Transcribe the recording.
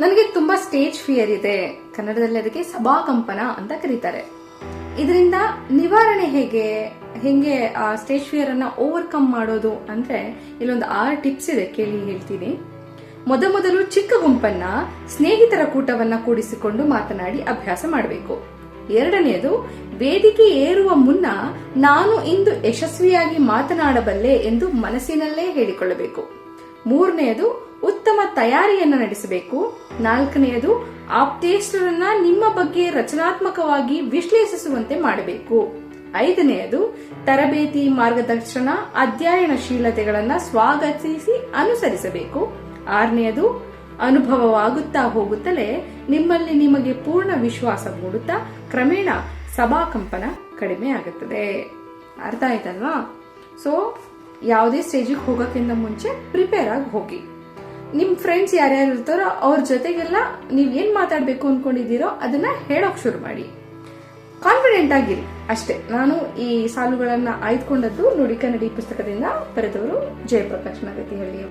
ನನಗೆ ತುಂಬಾ stage fear ಇದೆ. ಕನ್ನಡದಲ್ಲಿ ಅದಕ್ಕೆ ಸಭಾಕಂಪನ ಅಂತ ಕರೀತಾರೆ. ಇದರಿಂದ ನಿವಾರಣೆ ಹೇಗೆ? ಹೆಂಗೆ ಆ ಸ್ಟೇಜ್ ಫಿಯರ್ ಅನ್ನ ಓವರ್ಕಮ್ ಮಾಡೋದು ಅಂದ್ರೆ ಇಲ್ಲೊಂದು ಆರು ಟಿಪ್ಸ್ ಇದೆ ಕೇಳಿ ಹೇಳ್ತೀನಿ. ಮೊದಮೊದಲು ಚಿಕ್ಕ ಗುಂಪನ್ನ, ಸ್ನೇಹಿತರ ಕೂಟವನ್ನ ಕೂಡಿಸಿಕೊಂಡು ಮಾತನಾಡಿ ಅಭ್ಯಾಸ ಮಾಡಬೇಕು. ಎರಡನೆಯದು, ವೇದಿಕೆ ಏರುವ ಮುನ್ನ ನಾನು ಇಂದು ಯಶಸ್ವಿಯಾಗಿ ಮಾತನಾಡಬಲ್ಲೆ ಎಂದು ಮನಸ್ಸಿನಲ್ಲೇ ಹೇಳಿಕೊಳ್ಳಬೇಕು. ಮೂರನೆಯದು ತಯಾರಿಯನ್ನ ನಡೆಸಬೇಕು. ನಾಲ್ಕನೆಯದು ಆಪ್ತೇಷ್ಟರನ್ನ ನಿಮ್ಮ ಬಗ್ಗೆ ರಚನಾತ್ಮಕವಾಗಿ ವಿಶ್ಲೇಷಿಸುವಂತೆ ಮಾಡಬೇಕು. ಐದನೆಯದು, ತರಬೇತಿ ಮಾರ್ಗದರ್ಶನ, ಅಧ್ಯಯನಶೀಲತೆಗಳನ್ನ ಸ್ವಾಗತಿಸಿ ಅನುಸರಿಸಬೇಕು. ಆರನೆಯದು, ಅನುಭವವಾಗುತ್ತಾ ಹೋಗುತ್ತಲೇ ನಿಮ್ಮಲ್ಲಿ ನಿಮಗೆ ಪೂರ್ಣ ವಿಶ್ವಾಸ ಮೂಡುತ್ತಾ ಕ್ರಮೇಣ ಸಭಾಕಂಪನ ಕಡಿಮೆ ಆಗುತ್ತದೆ. ಅರ್ಥ ಆಯ್ತಲ್ವಾ? ಸೊ ಯಾವುದೇ ಸ್ಟೇಜಿಗೆ ಹೋಗೋಕ್ಕಿಂತ ಮುಂಚೆ ಪ್ರಿಪೇರ್ ಆಗಿ ಹೋಗಿ. ನಿಮ್ ಫ್ರೆಂಡ್ಸ್ ಯಾರ್ಯಾರು ಇರ್ತಾರೋ ಅವ್ರ ಜೊತೆಗೆಲ್ಲ ನೀವು ಏನ್ ಮಾತಾಡಬೇಕು ಅನ್ಕೊಂಡಿದ್ದೀರೋ ಅದನ್ನ ಹೇಳೋಕ್ ಶುರು ಮಾಡಿ. ಕಾನ್ಫಿಡೆಂಟ್ ಆಗಿರಿ. ಅಷ್ಟೇ. ನಾನು ಈ ಸಾಲುಗಳನ್ನ ಆಯ್ದುಕೊಂಡದ್ದು ನುಡಿ ಕನ್ನಡಿ ಪುಸ್ತಕದಿಂದ ಬರೆದವರು ಜಯಪ್ರಕಾಶ್ ನಗತಿಹಳ್ಳಿ